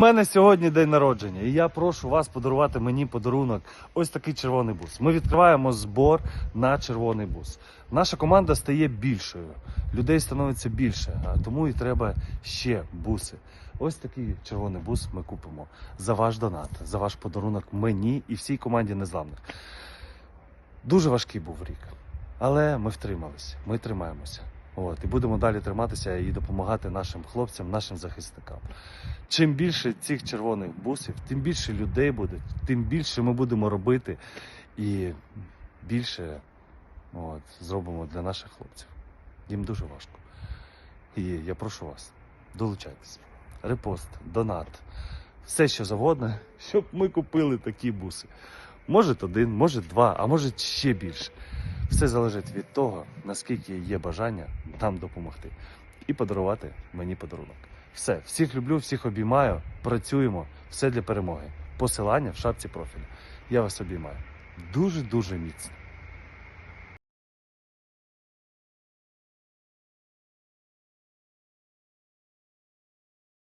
У мене сьогодні день народження, і я прошу вас подарувати мені подарунок. Ось такий червоний бус. Ми відкриваємо збор на червоний бус. Наша команда стає більшою, людей становиться більше, а тому і треба ще буси. Ось такий червоний бус ми купимо за ваш донат, за ваш подарунок мені і всій команді незламних. Дуже важкий був рік, але ми втрималися, ми тримаємося. От, і будемо далі триматися і допомагати нашим хлопцям, нашим захисникам. Чим більше цих червоних бусів, тим більше людей буде, тим більше ми будемо робити і більше от, зробимо для наших хлопців. Їм дуже важко. І я прошу вас, долучайтесь. Репост, донат, все що завгодно, щоб ми купили такі буси. Може один, може два, а може ще більше. Все залежить від того, наскільки є бажання нам допомогти і подарувати мені подарунок. Все, всіх люблю, всіх обіймаю, працюємо, все для перемоги. Посилання в шапці профілю. Я вас обіймаю. Дуже дуже міцно.